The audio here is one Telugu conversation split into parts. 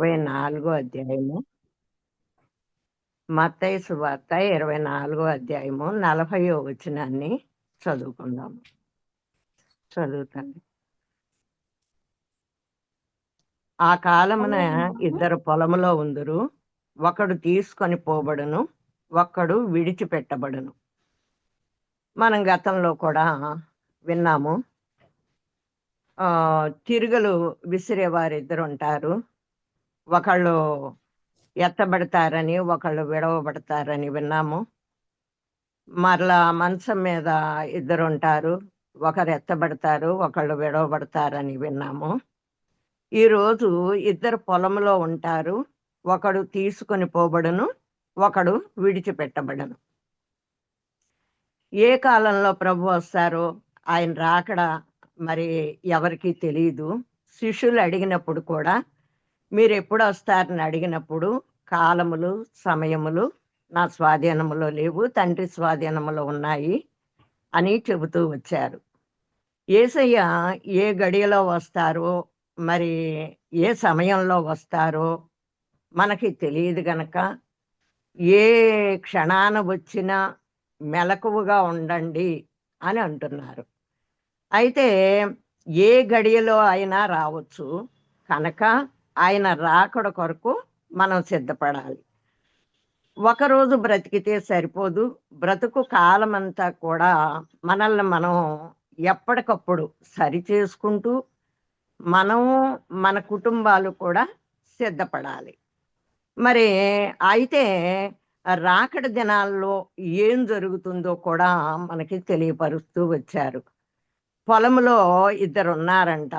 ఇరవై నాలుగో అధ్యాయము మత్తయి సువార్త ఇరవై నాలుగో అధ్యాయము నలభై వచనాన్ని చదువుకుందాము. చదువుతాను. ఆ కాలమున ఇద్దరు పొలములో ఉందరు ఒకడు తీసుకొని పోబడును ఒక్కడు విడిచిపెట్టబడును. మనం గతంలో కూడా విన్నాము. ఆ తిరుగులు విసిరే వారిద్దరు ఉంటారు. ఒకళ్ళు ఎత్తబడతారని ఒకళ్ళు విడవబడతారని విన్నాము. మరలా మంచం మీద ఇద్దరు ఉంటారు ఒకరు ఎత్తబడతారు ఒకళ్ళు విడవబడతారని విన్నాము. ఈరోజు ఇద్దరు పొలంలో ఉంటారు. ఒకడు తీసుకొని పోబడును ఒకడు విడిచిపెట్టబడను. ఏ కాలంలో ప్రభు వస్తారో ఆయన రాకడ మరి ఎవరికీ తెలియదు శిష్యులు అడిగినప్పుడు కూడా మీరు ఎప్పుడు వస్తారని అడిగినప్పుడు కాలములు సమయములు నా స్వాధీనములో లేవు తండ్రి స్వాధీనములో ఉన్నాయి అని చెబుతూ వచ్చారు. ఏసయ్య ఏ గడియలో వస్తారో మరి ఏ సమయంలో వస్తారో మనకి తెలియదు గనక ఏ క్షణాన వచ్చినా మెలకువగా ఉండండి అని అంటున్నారు. అయితే ఏ గడియలో అయినా రావచ్చు. కనుక ఆయన రాకడ కొరకు మనం సిద్ధపడాలి. ఒకరోజు బ్రతికితే సరిపోదు. బ్రతుకు కాలమంతా కూడా మనల్ని మనం ఎప్పటికప్పుడు సరి చేసుకుంటూ మనము మన కుటుంబాలు కూడా సిద్ధపడాలి. మరి అయితే రాకడ దినాల్లో ఏం జరుగుతుందో కూడా మనకి తెలియపరుస్తూ వచ్చారు. పొలంలో ఇద్దరు ఉన్నారంట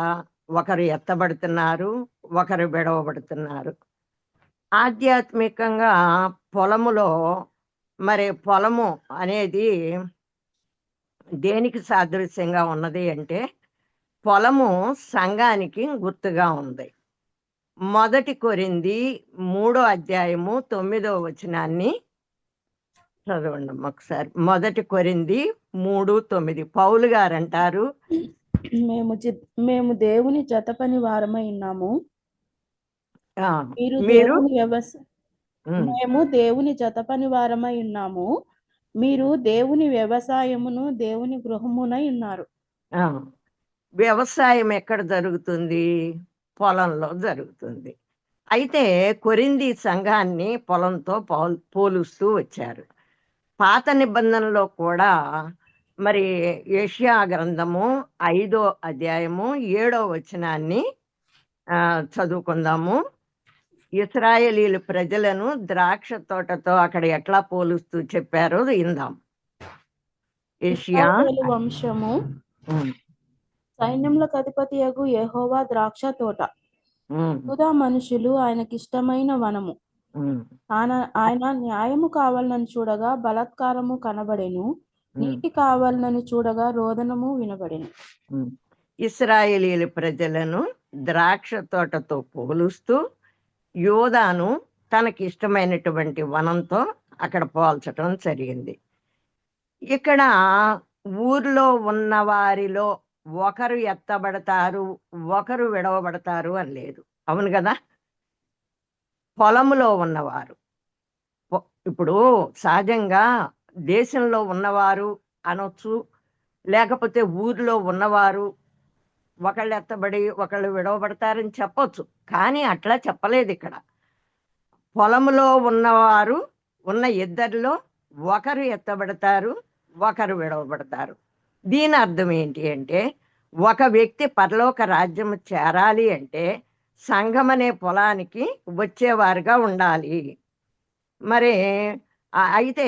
ఒకరు ఎత్తబడుతున్నారు ఒకరు విడవబడుతున్నారు. ఆధ్యాత్మికంగా పొలములో మరి పొలము అనేది దేనికి సాదృశ్యంగా ఉన్నది అంటే పొలము సంఘానికి గుర్తుగా ఉంది. మొదటి కొరింది మూడో అధ్యాయము తొమ్మిదో వచనాన్ని చదవండి ఒకసారి. మొదటి కొరింది మూడు తొమ్మిది. పౌలు గారు అంటారు మేము మేము దేవుని జత పని వారమై ఉన్నాము. మీరు దేవుని వ్యవస ఉమ్, మేము దేవుని జత పని వారమై ఉన్నాము. మీరు దేవుని వ్యవసాయమును దేవుని గృహమునై ఉన్నారు. వ్యవసాయం ఎక్కడ జరుగుతుంది? పొలంలో జరుగుతుంది. అయితే కొరింది సంఘాన్ని పొలంతో పోల్ పోలుస్తూ వచ్చారు. పాత నిబంధనలో కూడా మరి ఏషియా గ్రంథము ఐదో అధ్యాయము ఏడో వచనాన్ని ఆ, చదువుకుందాము. ఇస్రాయేలీలు ప్రజలను ద్రాక్ష తోటతో అక్కడ ఎట్లా పోలుస్తూ చెప్పారో ఇందాం ఏషియా వంశము సైన్యములకు అధిపతి యగు యెహోవా ద్రాక్ష తోట. యూదా మనుషులు ఆయనకిష్టమైన వనము. ఉమ్, ఆయన ఆయన న్యాయము కావాలని చూడగా బలాత్కారము కనబడెను. నీతి కావాలని చూడగా రోదనము వినబడెను. ఉమ్. ఇస్రాయేలీల ప్రజలను ద్రాక్ష తోటతో పోలుస్తూ యోధాను తనకి ఇష్టమైనటువంటి వనంతో అక్కడ పోల్చటం జరిగింది. ఇక్కడ ఊర్లో ఉన్న వారిలో ఒకరు ఎత్తబడతారు ఒకరు విడవబడతారు అని లేదు. అవును కదా? పొలములో ఉన్నవారు. ఇప్పుడు సహజంగా దేశంలో ఉన్నవారు అనొచ్చు లేకపోతే ఊర్లో ఉన్నవారు ఒకళ్ళు ఎత్తబడి ఒకళ్ళు విడవబడతారని చెప్పొచ్చు. కానీ అట్లా చెప్పలేదు ఇక్కడ. పొలంలో ఉన్నవారు ఉన్న ఇద్దరిలో ఒకరు ఎత్తబడతారు ఒకరు విడవబడతారు. దీని అర్థం ఏంటి అంటే ఒక వ్యక్తి పరలోక రాజ్యం చేరాలి అంటే సంఘం అనే పొలానికి వచ్చేవారుగా ఉండాలి. మరి అయితే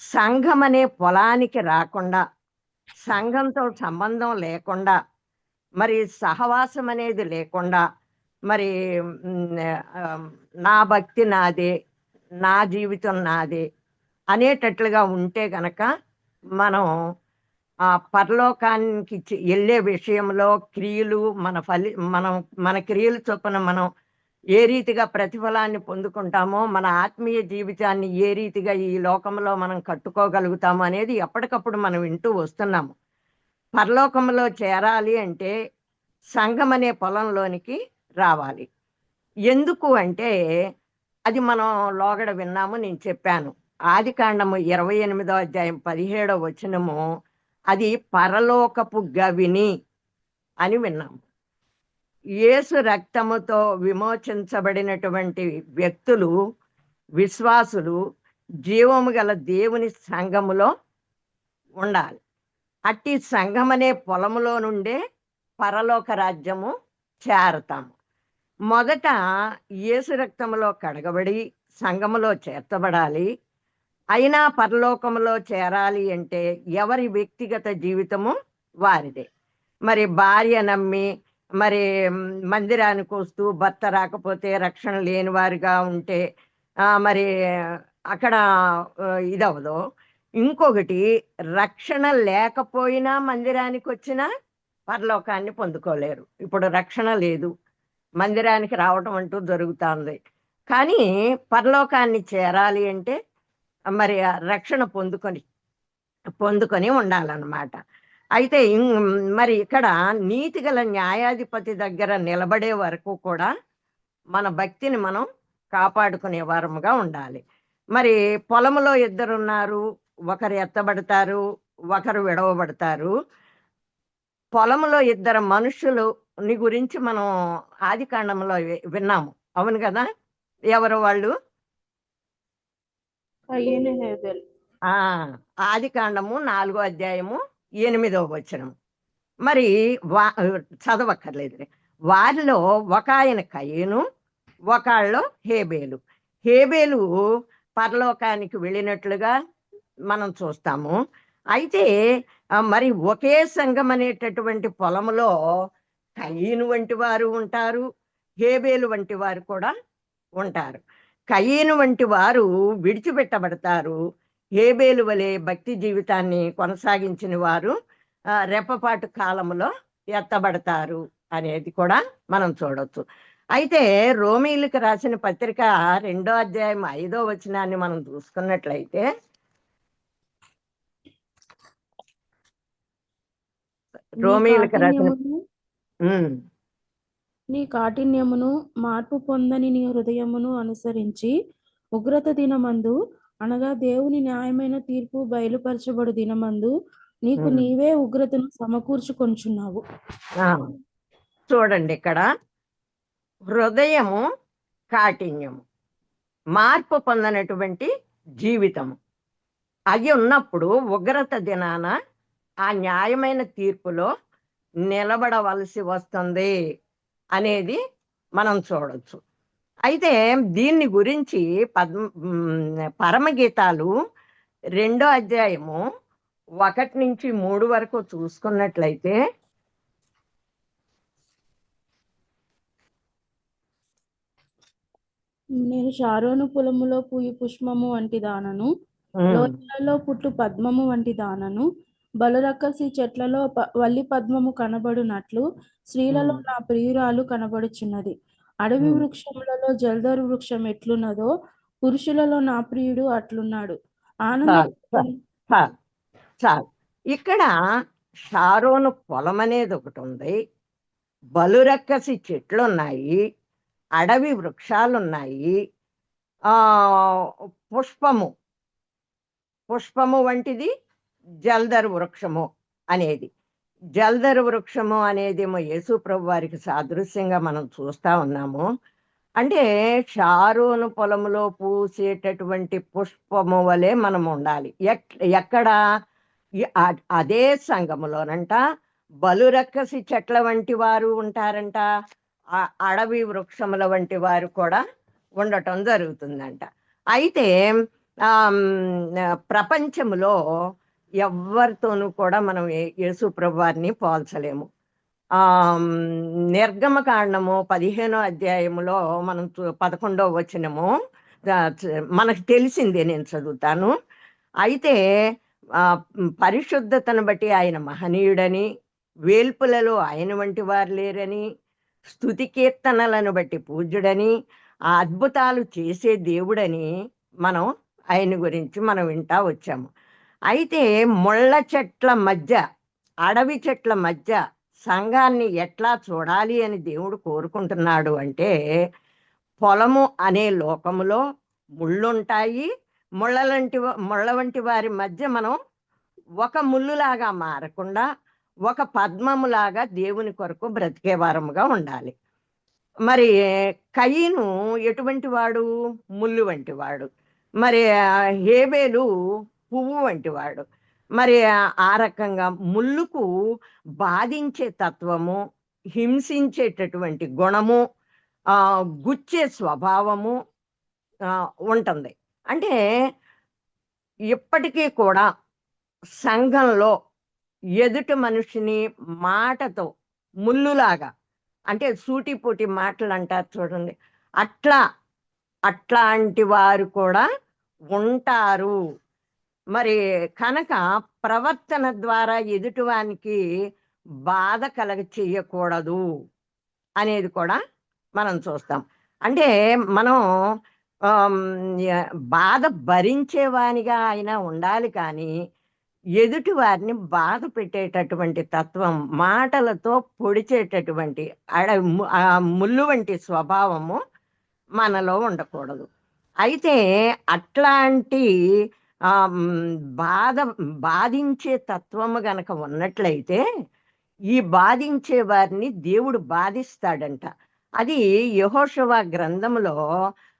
సంఘం అనే పొలానికి రాకుండా సంఘంతో సంబంధం లేకుండా మరి సహవాసం అనేది లేకుండా మరి నా భక్తి నాదే నా జీవితం నాదే అనేటట్లుగా ఉంటే గనక మనం ఆ పరలోకానికి వెళ్ళే విషయంలో క్రియలు మన ఫలి మనం మన క్రియలు చొప్పున మనం ఏ రీతిగా ప్రతిఫలాన్ని పొందుకుంటామో మన ఆత్మీయ జీవితాన్ని ఏ రీతిగా ఈ లోకంలో మనం కట్టుకోగలుగుతాము అనేది ఎప్పటికప్పుడు మనం వింటూ వస్తున్నాము. పరలోకంలో చేరాలి అంటే సంఘం అనే పొలంలోనికి రావాలి. ఎందుకు అంటే అది మనం లోగడ విన్నాము నేను చెప్పాను. ఆది కాండము ఇరవై ఎనిమిదో అధ్యాయం పదిహేడో వచనము అది పరలోకపు గవిని అని విన్నాము. యేసు రక్తముతో విమోచించబడినటువంటి వ్యక్తులు విశ్వాసులు జీవము గల దేవుని సంఘములో ఉండాలి. అట్టి సంఘమనే పొలములో నుండే పరలోక రాజ్యము చేరతాము. మొదట యేసు రక్తములో కడగబడి సంఘములో చేర్చబడాలి. అయినా పరలోకములో చేరాలి అంటే ఎవరి వ్యక్తిగత జీవితము వారిదే. మరి భార్య నమ్మి మరి మందిరానికి వస్తూ భర్త రాకపోతే రక్షణ లేని వారిగా ఉంటే మరి అక్కడ ఇదవదు ఇంకొకటి రక్షణ లేకపోయినా మందిరానికి వచ్చినా పరలోకాన్ని పొందుకోలేరు. ఇప్పుడు రక్షణ లేదు. మందిరానికి రావటం అంటూ జరుగుతుంది. కానీ పరలోకాన్ని చేరాలి అంటే మరి ఆ రక్షణ పొందుకొని పొందుకొని ఉండాలన్నమాట. అయితే మరి ఇక్కడ నీతి గల న్యాయాధిపతి దగ్గర నిలబడే వరకు కూడా మన భక్తిని మనం కాపాడుకునే వారముగా ఉండాలి. మరి పొలములో ఇద్దరున్నారు ఒకరు ఎత్తబడతారు ఒకరు విడవబడతారు. పొలములో ఇద్దరు మనుషులుని గురించి మనం ఆది కాండంలో విన్నాము. అవును కదా? ఎవరు వాళ్ళు? ఆది కాండము నాలుగో అధ్యాయము ఎనిమిదో వచనం. మరి వా చదవక్కర్లేదు వారిలో ఒక ఆయన కయ్యను ఒకళ్ళు హేబేలు. హేబేలు పరలోకానికి వెళ్ళినట్లుగా మనం చూస్తాము. అయితే మరి ఒకే సంఘం అనేటటువంటి పొలంలో కయ్యను వంటి వారు ఉంటారు హేబేలు వంటి వారు కూడా ఉంటారు. కయ్యను వంటి వారు విడిచిపెట్టబడతారు హేబేలు వలె భక్తి జీవితాన్ని కొనసాగించిన వారు రెప్పపాటు కాలములో ఎత్తబడతారు అనేది కూడా మనం చూడొచ్చు. అయితే రోమీలకు రాసిన పత్రిక రెండో అధ్యాయం ఐదో వచనాన్ని మనం చూసుకున్నట్లయితే రోమీలకు రాసిన నీ కాఠిన్యమును మార్పు పొందని నీ హృదయమును అనుసరించి ఉగ్రత దినమందు అనగా దేవుని న్యాయమైన తీర్పు బయలుపరచబడు దినమందు నీకు. నీవే ఉగ్రతను సమకూర్చుకొంచున్నావు. చూడండి ఇక్కడ. హృదయము కాఠిన్యము. మార్పు పొందనటువంటి జీవితము. అది ఉన్నప్పుడు ఉగ్రత దినాన ఆ న్యాయమైన తీర్పులో నిలబడవలసి వస్తుంది అనేది మనం చూడొచ్చు. అయితే దీన్ని గురించి పద్మ పరమగీతాలు రెండో అధ్యాయము ఒకటి నుంచి మూడు వరకు చూసుకున్నట్లయితే నేను షారోను పొలములో పూయి పుష్పము వంటి దానను లోయలలో పుట్టు పద్మము వంటి దానను బలురక్కసి చెట్లలో వల్లి పద్మము కనబడునట్లు స్త్రీలలో. నా ప్రియురాలు కనబడుచున్నది అడవి. వృక్షములలో జల్దరు వృక్షం ఎట్లున్నదో పురుషులలో నా ప్రియుడు అట్లున్నాడు. ఆనంద చాలు ఇక్కడ షారోను పొలం అనేది ఒకటి ఉంది. బలురక్కసి చెట్లు ఉన్నాయి అడవి వృక్షాలు ఉన్నాయి ఆ పుష్పము. పుష్పము వంటిది జల్దరు వృక్షము అనేది. జల్దరు వృక్షము అనేదేమో యేసు ప్రభు వారికి సాదృశ్యంగా మనం చూస్తా ఉన్నాము. అంటే షారోను పొలంలో పూసేటటువంటి పుష్పము వలె మనం ఉండాలి. ఎక్కడ? అదే సంఘములోనంట. బలురక్కసి చెట్ల వంటి వారు ఉంటారంట. అడవి వృక్షముల వంటి వారు కూడా ఉండటం జరుగుతుందంట. అయితే ప్రపంచంలో ప్రపంచములో ఎవరితోనూ కూడా మనం యేసు ప్రభువారిని పోల్చలేము. ఆ నిర్గమ పదిహేనో అధ్యాయములో మనం చూ- పదకొండో వచనము మనకు తెలిసిందే నేను చదువుతాను. అయితే పరిశుద్ధతను బట్టి ఆయన మహనీయుడని వేల్పులలో ఆయన వంటి వారు లేరని స్థుతి కీర్తనలను బట్టి పూజ్యుడని ఆ అద్భుతాలు చేసే దేవుడని మనం ఆయన గురించి మనం వింటా వచ్చాము. అయితే ముళ్ళ చెట్ల మధ్య అడవి చెట్ల మధ్య సంఘాన్ని ఎట్లా చూడాలి అని దేవుడు కోరుకుంటున్నాడు అంటే పొలము అనే లోకములో ముళ్ళుంటాయి. ముళ్ళలంటి వా- ముళ్ళ వంటి వారి మధ్య మనం ఒక ముళ్ళులాగా మారకుండా ఒక పద్మములాగా దేవుని కొరకు బ్రతికే వారముగా ఉండాలి. మరి కయ్యను ఎటువంటి వాడు? ముళ్ళు వంటి వాడు. మరి హేబేలు పువ్వు వంటి వాడు. మరి ఆ- రకంగా ముళ్ళుకు బాధించే తత్వము హింసించేటటువంటి గుణము గుచ్చే స్వభావము ఉంటుంది. అంటే ఇప్పటికీ కూడా సంఘంలో ఎదుటి మనిషిని మాటతో ముల్లులాగా అంటే సూటిపూటి మాటలు అంటారు చూడండి అట్లా అట్లాంటి వారు కూడా ఉంటారు. మరి కనుక ప్రవర్తన ద్వారా ఎదుటివానికి బాధ కలగ చేయకూడదు అనేది కూడా మనం చూస్తాం. అంటే మనం బాధ భరించేవానిగా అయినా ఉండాలి కానీ ఎదుటి వారిని బాధ పెట్టేటటువంటి తత్వం మాటలతో పొడిచేటటువంటి అడ ముళ్ళు వంటి స్వభావము మనలో ఉండకూడదు. అయితే అట్లాంటి ఆ, బాధ బాధించే తత్వము గనక ఉన్నట్లయితే ఈ బాధించే వారిని దేవుడు బాధిస్తాడంట. అది యహోషవ గ్రంథములో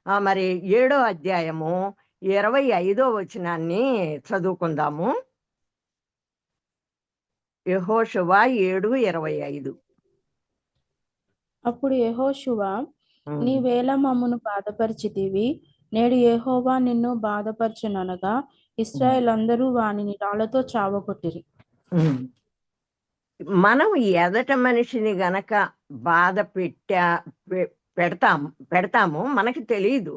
ఆ, మరి ఏడో అధ్యాయము ఇరవై ఐదో వచనాన్ని చదువుకుందాము. యహోషవ ఏడు ఇరవై ఐదు. అప్పుడు యెహోషువ నీవేళ మమ్మను బాధపరిచితివి? నేడు ఏహోవా నిన్ను బాధపరచుననగా ఇస్రాయల్ అందరూ వానిని రాళ్ళతో చావగొట్టిరి. మనం ఎదట మనిషిని గనక బాధ పెట్టా పెడతాం పెడతాము మనకి తెలియదు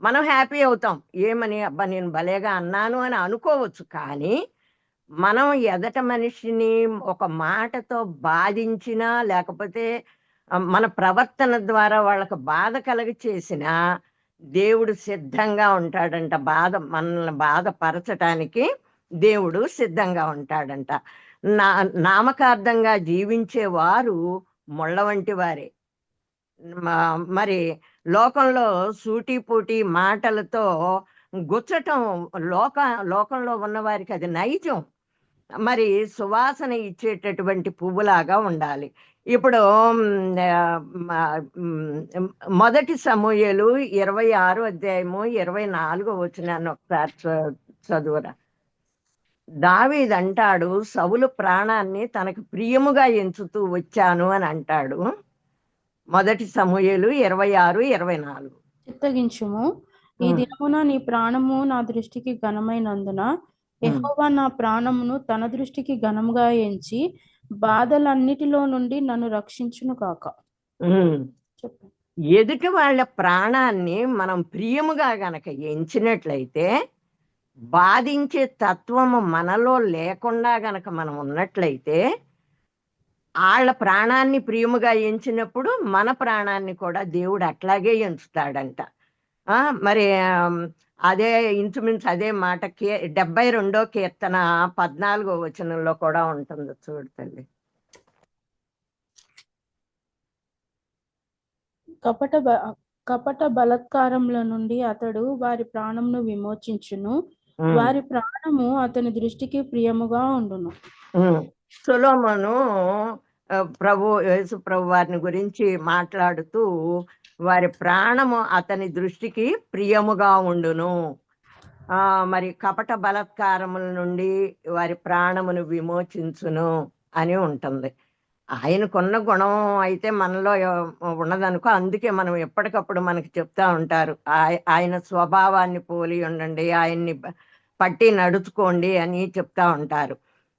మనం హ్యాపీ అవుతాం. ఏమని అబ్బా నేను భలేగా అన్నాను అని అనుకోవచ్చు కానీ మనం ఎదట మనిషిని ఒక మాటతో బాధించినా లేకపోతే మన ప్రవర్తన ద్వారా వాళ్ళకు బాధ కలగ చేసినా దేవుడు సిద్ధంగా ఉంటాడంట. బాధ మనల్ని బాధపరచటానికి దేవుడు సిద్ధంగా ఉంటాడంట. నా నామకార్థంగా జీవించే వారు ముళ్ళ వంటి వారే. మరి లోకంలో సూటిపూటి మాటలతో గుచ్చటం లోక లోకంలో ఉన్నవారికి అది నైజం. మరి సువాసన ఇచ్చేటటువంటి పువ్వులాగా ఉండాలి. ఇప్పుడు మొదటి సమూహలు ఇరవై ఆరు అధ్యాయము ఇరవై నాలుగో వచ్చినాను ఒకసారి చదువురా. దావీద్ అంటాడు సవులు ప్రాణాన్ని తనకు ప్రియముగా ఎంచుతూ వచ్చాను అని అంటాడు. మొదటి సమూహలు ఇరవై ఆరు ఇరవై నాలుగు. చిత్తగించుము ఈ. దినమున నీ ప్రాణము నా దృష్టికి ఘనమైనందున యెహోవా నా ప్రాణమును తన దృష్టికి ఘనముగా ఎంచి బాధలన్నిటిలో నుండి నన్ను రక్షించును కాక ఎదుటి వాళ్ళ ప్రాణాన్ని మనం ప్రియముగా గనక ఎంచినట్లయితే బాధించే తత్వము మనలో లేకుండా గనక మనం ఉన్నట్లయితే వాళ్ళ ప్రాణాన్ని ప్రియముగా ఎంచినప్పుడు మన ప్రాణాన్ని కూడా దేవుడు అట్లాగే ఎంచుతాడంట. ఆ మరి అదే ఇంచుమించు అదే మాట కే డెబ్బై రెండో కీర్తన పద్నాలుగో వచనంలో కూడా ఉంటుంది చూడు తల్లి కపట బ- కపట బలత్కారముల నుండి అతడు వారి ప్రాణమును విమోచించును. వారి ప్రాణము అతని దృష్టికి ప్రియముగా ఉండును. సొలొమోను ప్రభు యేసు ప్రభు వారిని గురించి మాట్లాడుతూ వారి ప్రాణము అతని దృష్టికి ప్రియముగా ఉండును. మరి కపట బలత్కారముల నుండి వారి ప్రాణమును విమోచించును అని ఉంటుంది. ఆయనకున్న గుణం అయితే మనలో ఉన్నదనుకో అందుకే మనం ఎప్పటికప్పుడు మనకి చెప్తా ఉంటారు. ఆయ- ఆయన స్వభావాన్ని పోలి ఉండండి ఆయన్ని పట్టి నడుచుకోండి అని చెప్తా ఉంటారు.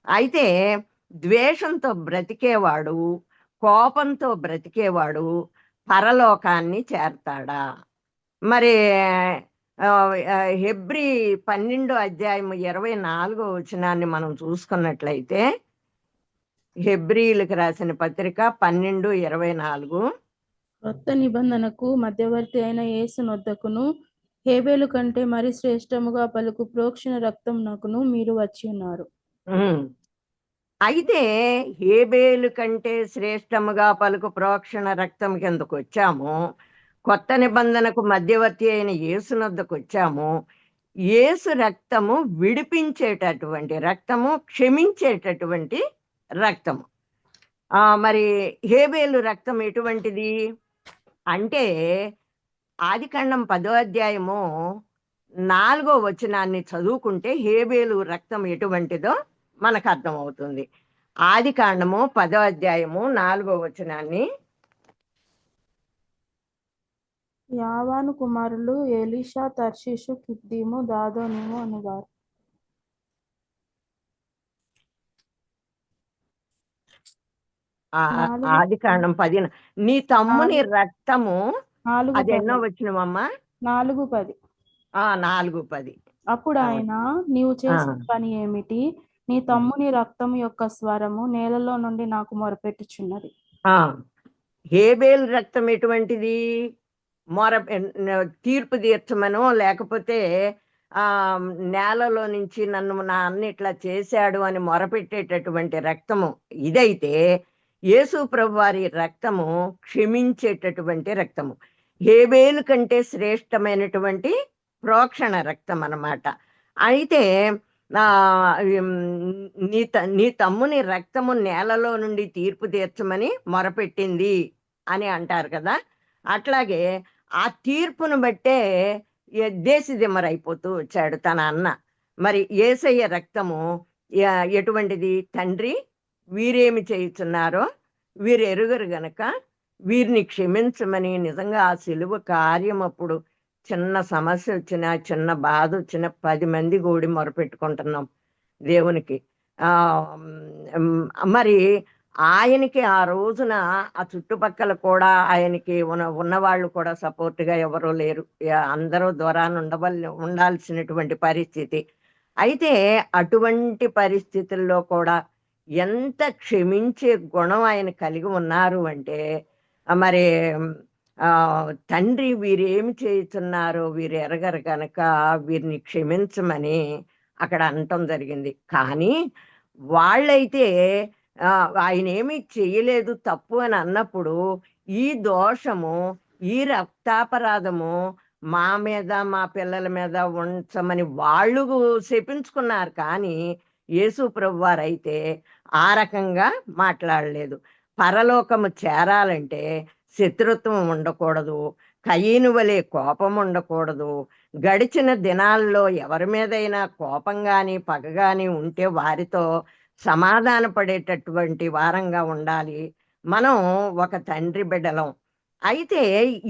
అయితే ద్వేషంతో బ్రతికేవాడు కోపంతో బ్రతికేవాడు పరలోకాన్ని చేరతాడా? మరి హెబ్రి పన్నెండో అధ్యాయం ఇరవై నాలుగో వచనాన్ని మనం చూసుకున్నట్లయితే హెబ్రీలకు రాసిన పత్రిక పన్నెండు ఇరవై నాలుగు. క్రొత్త నిబంధనకు మధ్యవర్తి అయిన యేసు నొద్దకును హేబేలు కంటే మరి శ్రేష్టముగా పలుకు ప్రోక్షణ రక్తమునకును మీరు వచ్చి ఉన్నారు. అయితే హేబేలు కంటే శ్రేష్టముగా పలుకు ప్రోక్షణ రక్తం కిందకు వచ్చాము. కొత్త నిబంధనకు మధ్యవర్తి అయిన యేసునద్దకు వచ్చాము. యేసు రక్తము విడిపించేటటువంటి రక్తము క్షమించేటటువంటి రక్తము. మరి హేబేలు రక్తం ఎటువంటిది? అంటే ఆదికాండం పదో అధ్యాయము నాలుగో వచనాన్ని చదువుకుంటే హేబేలు రక్తం ఎటువంటిదో మనకు అర్థమవుతుంది ఆది కాండము పదో అధ్యాయము నాలుగో వచనాన్ని యావాను కుమారులు ఎలీషా తర్షీషు కిద్దీము దాదోనిము నాలుగు. ఆది కాండం పది నీ తమ్ముని రక్తము నాలుగు అది ఎన్నో. వచ్చినవమ్మా నాలుగు పది ఆ నాలుగు పది అప్పుడు. ఆయన నీవు చేసిన. పని ఏమిటి నీ తమ్ముని రక్తం యొక్క స్వరము నేలలో నుండి నాకు మొరపెట్టుచున్నది. ఆ. హేబేల్ రక్తం ఎటువంటిది? మొర తీర్పు తీర్చమనో లేకపోతే ఆ నేలలో నుంచి నన్ను నా అన్న ఇట్లా చేశాడు అని మొరపెట్టేటటువంటి రక్తము ఇదైతే యేసు ప్రభు వారి రక్తము క్షమించేటటువంటి రక్తము. హేబేలు కంటే శ్రేష్టమైనటువంటి ప్రోక్షణ రక్తం అన్నమాట అయితే నీ త- నీ తమ్ముని రక్తము నేలలో నుండి తీర్పు తీర్చమని మొరపెట్టింది అని అంటారు కదా. అట్లాగే ఆ తీర్పును బట్టే ఏ- దేశదిమ్మరైపోతూ వచ్చాడు తన అన్న. మరి ఏసయ్య రక్తము ఎటువంటిది? తండ్రి వీరేమి చేయుచున్నారో వీరు ఎరుగరు గనక వీరిని క్షమించమని నిజంగా ఆ సిలువ కార్యం అప్పుడు చిన్న సమస్య వచ్చినా చిన్న బాధ వచ్చినా పది మంది కూడి మొరపెట్టుకుంటున్నాం దేవునికి. మరి ఆయనకి ఆ రోజున ఆ చుట్టుపక్కల కూడా ఆయనకి ఉన్న ఉన్నవాళ్ళు కూడా సపోర్ట్గా గా లేరు. అందరూ దూరాన్ని ఉండవల్ ఉండాల్సినటువంటి పరిస్థితి. అయితే అటువంటి పరిస్థితుల్లో కూడా ఎంత క్షమించే గుణం ఆయన కలిగి ఉన్నారు అంటే మరి తండ్రి వీరేమి చేస్తున్నారో వీరు ఎరగరు కనుక వీరిని క్షమించమని అక్కడ అనటం జరిగింది. కానీ వాళ్ళైతే ఆయన ఏమీ చేయలేదు తప్పు అని అన్నప్పుడు ఈ దోషము ఈ రక్తాపరాధము మా మీద మా పిల్లల మీద ఉంచమని వాళ్ళు శపించుకున్నారు. కానీ యేసు ప్రభు వారైతే ఆ రకంగా మాట్లాడలేదు. పరలోకము చేరాలంటే శత్రుత్వం ఉండకూడదు కయీను వలె కోపం ఉండకూడదు. గడిచిన దినాల్లో ఎవరి మీదైనా కోపం కానీ పగ కానీ ఉంటే వారితో సమాధాన పడేటటువంటి వారంగా ఉండాలి. మనం ఒక తండ్రి బిడ్డలం. అయితే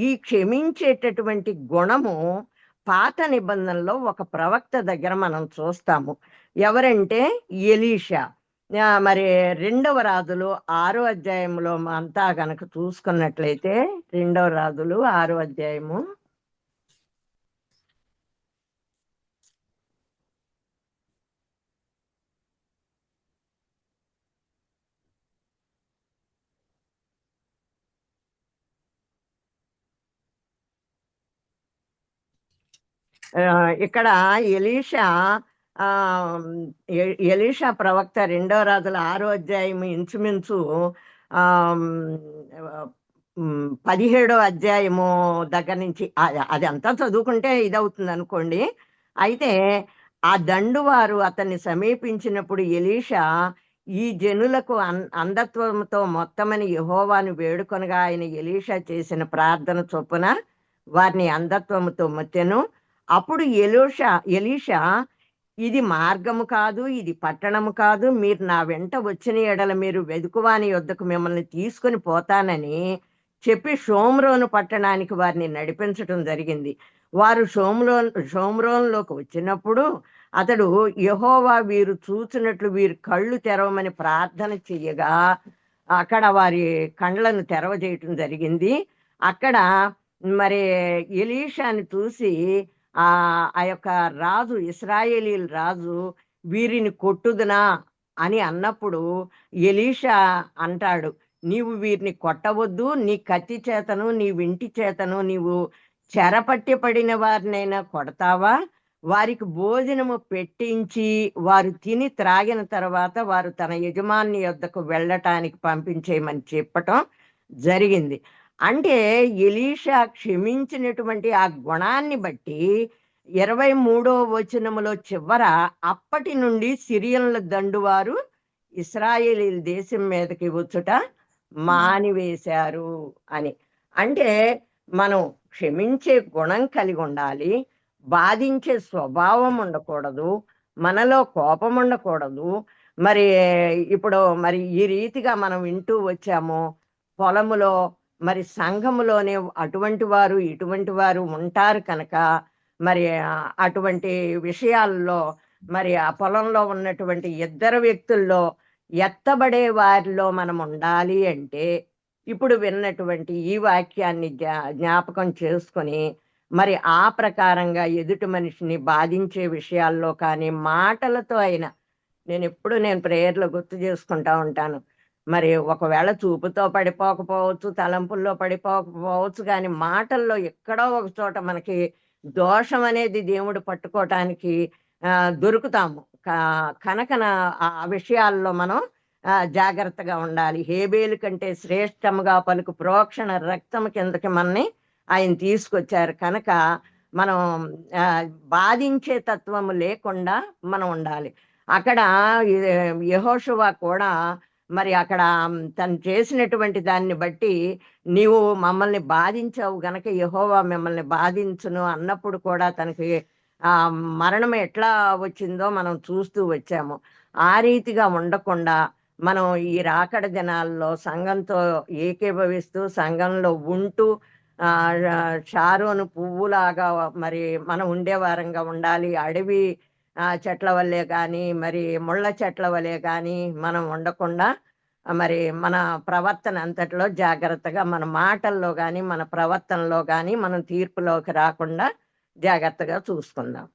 ఈ క్షమించేటటువంటి గుణము పాత నిబంధనలో ఒక ప్రవక్త దగ్గర మనం చూస్తాము. ఎవరంటే ఎలీషా. మరి రెండవ రాజులు ఆరో అధ్యాయంలో అంతా గనక చూసుకున్నట్లయితే రెండవ రాజులు ఆరో అధ్యాయము. ఆ, ఇక్కడ ఎలీషా ఎలీషా ప్రవక్త రెండో రాజుల ఆరో అధ్యాయం ఇంచుమించు పదిహేడో అధ్యాయము దగ్గర నుంచి అది అంతా చదువుకుంటే ఇదవుతుంది అనుకోండి. అయితే ఆ దండువారు అతన్ని సమీపించినప్పుడు ఎలీషా ఈ జనులకు అన్ అంధత్వంతో మొత్తమని యహోవాను వేడుకొనగా ఆయన ఎలీషా చేసిన ప్రార్థన చొప్పున వారిని అంధత్వముతో మొత్తెను అప్పుడు ఎలీషా ఎలీషా ఇది మార్గము కాదు ఇది పట్టణము కాదు. మీరు నా వెంట వచ్చిన ఎడల మీరు వెదుకువాని యొద్దకు మిమ్మల్ని తీసుకొని పోతానని చెప్పి షోమ్రోను పట్టణానికి వారిని నడిపించటం జరిగింది. వారు షోమ్రోన్ షోమ్రోన్లోకి వచ్చినప్పుడు అతడు యహోవా వీరు చూచినట్లు వీరు కళ్ళు తెరవమని ప్రార్థన చెయ్యగా అక్కడ వారి కండ్లను తెరవజేయటం జరిగింది. అక్కడ మరి ఎలీషాని చూసి ఆ ఆ యొక్క రాజు ఇస్రాయేలీల రాజు వీరిని కొట్టుదునా అని అన్నప్పుడు ఎలీషా అంటాడు నీవు వీరిని కొట్టవద్దు నీ కత్తి చేతను నీ వింటి చేతను నీవు చెరపట్టి పడిన వారినైనా కొడతావా? వారికి భోజనము పెట్టించి వారు తిని త్రాగిన తర్వాత వారు తన యజమాని యొద్దకు వెళ్ళటానికి పంపించేయమని చెప్పటం జరిగింది. అంటే ఎలీషా క్షమించినటువంటి ఆ గుణాన్ని బట్టి ఇరవై మూడో వచనములో చివర అప్పటి నుండి సిరియన్ల దండువారు ఇస్రాయేలీల దేశం మీదకి వచ్చుట మానివేశారు అని. అంటే మనం క్షమించే గుణం కలిగి ఉండాలి బాధించే స్వభావం ఉండకూడదు మనలో కోపం ఉండకూడదు. మరి ఇప్పుడు మరి ఈ రీతిగా మనం వింటూ వచ్చాము పొలములో మరి సంఘములోనే అటువంటి వారు ఇటువంటి వారు ఉంటారు కనుక మరి అటువంటి విషయాల్లో మరి ఆ పొలంలో ఉన్నటువంటి ఇద్దరు వ్యక్తుల్లో ఎత్తబడే వారిలో మనం ఉండాలి అంటే ఇప్పుడు విన్నటువంటి ఈ వాక్యాన్ని జ్ఞా- జ్ఞాపకం చేసుకొని మరి ఆ ప్రకారంగా ఎదుటి మనిషిని బాధించే విషయాల్లో కానీ మాటలతో అయినా నేను ఎప్పుడు నేను ప్రేయర్లో గుర్తు చేసుకుంటా ఉంటాను. మరి ఒకవేళ చూపుతో పడిపోకపోవచ్చు తలంపుల్లో పడిపోకపోవచ్చు కానీ మాటల్లో ఎక్కడో ఒక చోట మనకి దోషం అనేది దేవుడు పట్టుకోవటానికి దొరుకుతాము. క- కనుకన ఆ విషయాల్లో మనం జాగ్రత్తగా ఉండాలి. హేబేలు కంటే శ్రేష్టముగా పలుకు ప్రోక్షణ రక్తం కిందకి మనని ఆయన తీసుకొచ్చారు. కనుక మనం బాధించే తత్వము లేకుండా మనం ఉండాలి. అక్కడ యహోషువ కూడా మరి అక్కడ తను చేసినటువంటి దాన్ని బట్టి నీవు మమ్మల్ని బాధించావు గనక యహోవా మిమ్మల్ని బాధించును అన్నప్పుడు కూడా తనకి ఆ మరణం ఎట్లా వచ్చిందో మనం చూస్తూ వచ్చాము. ఆ రీతిగా ఉండకుండా మనం ఈ రాకడ దినాల్లో సంఘంతో ఏకీభవిస్తూ సంఘంలో ఉంటూ షారోను పువ్వులాగా మరి మనం ఉండేవారంగా ఉండాలి అడవి చెట్ల వల్లే కానీ మరి ముళ్ళ చెట్ల వలె కానీ మనం ఉండకుండా మరి మన ప్రవర్తన అంతట్లో జాగ్రత్తగా మన మాటల్లో కానీ మన ప్రవర్తనలో కానీ మనం తీర్పులోకి రాకుండా జాగ్రత్తగా చూసుకుందాం.